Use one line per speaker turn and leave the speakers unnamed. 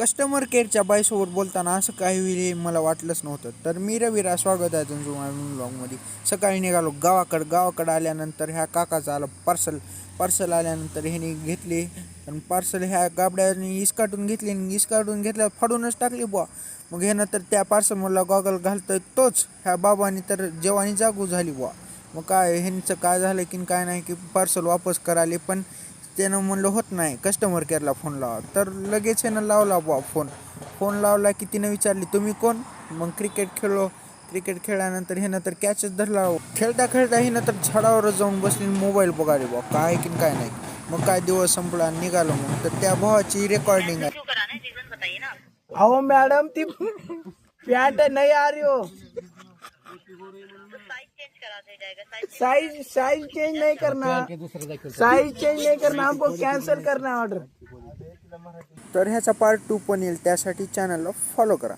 Customer केअरच्या बाईसोबत बोलताना असं काही हे मला वाटलंच नव्हतं. तर मी रविरा स्वागत आहे तुमचं ब्लॉगमध्ये. सकाळी निघालो गावाकडं गावाकडं आल्यानंतर ह्या काकाचं आलं पार्सल पार्सल आल्यानंतर ह्याने घेतले. आणि पार्सल ह्या गाबड्याने इसकाटून घेतली आणि इसकाटून घेतल्यावर फाडूनच टाकली बुवा. मग ह्यानंतर त्या पार्सल मला गॉगल घालतोय तोच. ह्या बाबाने तर जेवानी जागू झाली बुवा. मग काय ह्यांचं काय झालं की काय नाही की पार्सल वापस कराले पण त्यानं म्हणलं होत नाही कस्टमर केअरला फोन लावा. तर लगेच ह्यानं लावला बुवा फोन फोन लावला की तिनं विचारली तुम्ही कोण? मग क्रिकेट खेळलो. क्रिकेट खेळल्यानंतर हे तर कॅचच धरला. खेळता खेळता हे तर झाडावर जाऊन बसली मोबाईल बघाले बुवा काय की काय नाही. मग काय दिवस संपला आणि निघालो मग. तर त्या भावाची रेकॉर्डिंग आहे.
अहो मॅडम ना
ती पैंट नाही आ हो. साइज साइज चेंज नहीं करना। साइज चेंज नहीं करना हमको कैंसिल करना है ऑर्डर
तर ह्याचा पार्ट टू पण येईल त्यासाठी चॅनलला फॉलो करा.